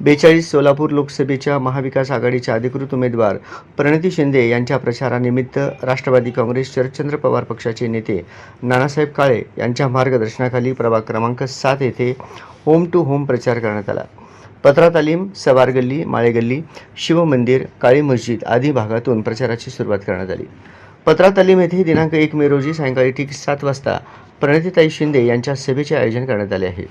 बेचाळीस सोलापूर लोकसभेच्या महाविकास आघाडीच्या अधिकृत उमेदवार प्रणिती शिंदे यांच्या प्रचारानिमित्त राष्ट्रवादी काँग्रेस शरदचंद्र पवार पक्षाचे नेते नानासाहेब काळे यांच्या मार्गदर्शनाखाली प्रभाग क्रमांक सात येथे होम टू होम प्रचार करण्यात आला. पत्रा तालीम सवार गल्ली माळेगल्ली शिवमंदिर काळी मस्जिद आदी भागातून प्रचाराची सुरुवात करण्यात आली. पत्रा तालीम येथे दिनांक एक मे रोजी सायंकाळी ठीक सात वाजता प्रणितीताई शिंदे यांच्या सभेचे आयोजन करण्यात आले आहे.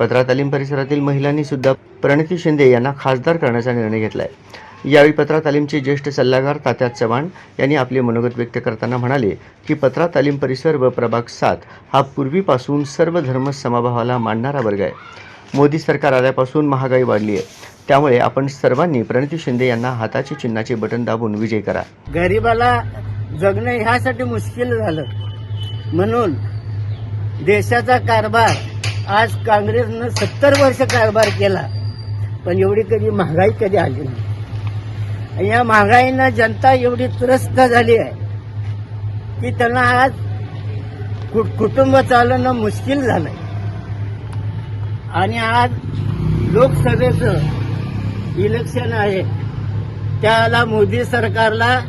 पत्रा तालीम परिसरातील महिलांनी सुद्धा प्रणिती शिंदे यांना खासदार करण्याचा निर्णय घेतला आहे यावेळी पत्रा तालीमचे ज्येष्ठ सल्लागार तात्या चव्हाण यांनी आपले मनोगत व्यक्त करताना म्हणाले की पत्रा तालीम परिसर व प्रभाग सात हा पूर्वीपासून सर्व धर्म समभावाला मांडणारा वर्ग आहे. मोदी सरकार आल्यापासून महागाई वाढली आहे. त्यामुळे आपण सर्वांनी प्रणिती शिंदे यांना हाताचे चिन्हाचे बटन दाबून विजय करा. गरिबाला जगणं ह्यासाठी मुश्किल झालं. म्हणून देशाचा कारभार आज काँग्रेसनं सत्तर वर्ष कारभार केला पण एवढी कधी महागाई कधी आली नाही. या महागाईनं जनता एवढी त्रस्त झाली आहे की त्यांना आज कुटुंब चालवणं मुश्किल झालंय. आणि आज लोकसभेचं इलेक्शन आहे त्याला मोदी सरकारला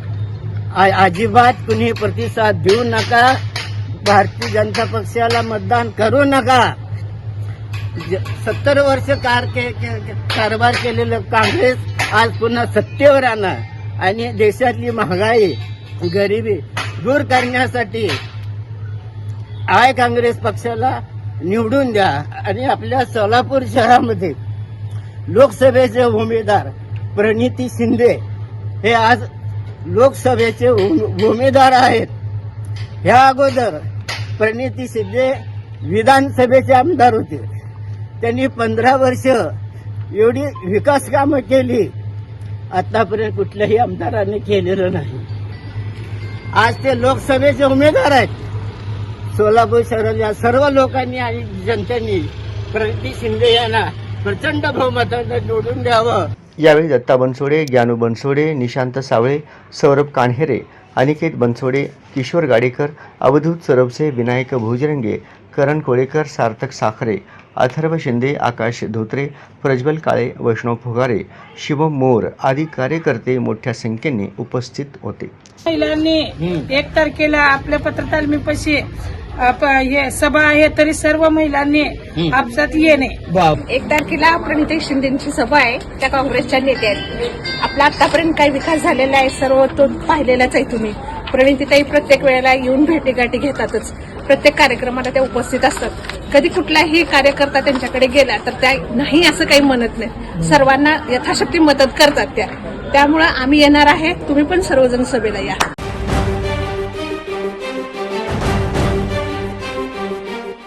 आ- अजिबात कुणी प्रतिसाद देऊ नका भारतीय जनता पक्षाला मतदान करू नका. सत्तर वर्ष कार के- के- कारभार केलेलं काँग्रेस आज पुन्हा सत्तेवर आणा आणि देशातली महागाई गरिबी दूर करण्यासाठी आय काँग्रेस पक्षाला निवडून द्या. आणि आपल्या सोलापूर शहरामध्ये लोकसभेचे उमेदवार प्रणिती शिंदे हे आज लोकसभेचे उमेदवार आहेत. ह्या अगोदर प्रणिती शिंदे विधानसभेचे आमदार होते. त्यांनी पंधरा वर्ष एवढी विकास कामं केली. आतापर्यंत कुठल्याही आमदाराने केलेलं नाही. आज ते लोकसभेचे उमेदवार आहेत. सोलापूर शहराच्या सर्व लोकांनी आणि जनतेने प्रणिती शिंदे यांना प्रचंड बहुमतानं निवडून द्यावं. यावेळी दत्ता बनसोडे ज्ञानू बनसोडे निशांत सावळे सौरभ कान्हेरे अनिकेत बनसोडे किशोर गाडेकर अवधूत सरबसे विनायक भुजरंगे करण कोळेकर सार्थक साखरे अथर्व शिंदे आकाश धोत्रे प्रज्वल काळे वैष्णव फुगारे शिवम मोर आदी कार्यकर्ते मोठ्या संख्येने उपस्थित होते. महिलांनी एक तारखेला आपल्या पत्रतालमीपाशी आप- हे सभा आहे तरी सर्व महिलांनी आपसात येणे. एक तारखेला प्रणिती शिंदेची सभा आहे त्या काँग्रेसच्या नेत्या आहेत. आपला आतापर्यंत काही विकास झालेला आहे सर्व तो पाहिलेलाच आहे तुम्ही. प्रणितीताई प्रत्येक वेळेला येऊन भेटीगाठी घेतातच. प्रत्येक कार्यक्रमाला त्या उपस्थित असतात. कधी कुठलाही कार्यकर्ता त्यांच्याकडे गेला तर त्या नाही असं काही म्हणत नाही सर्वांना यथाशक्ती मदत करतात त्या. त्यामुळं आम्ही येणार आहे. तुम्ही पण सर्वजण सभेला या.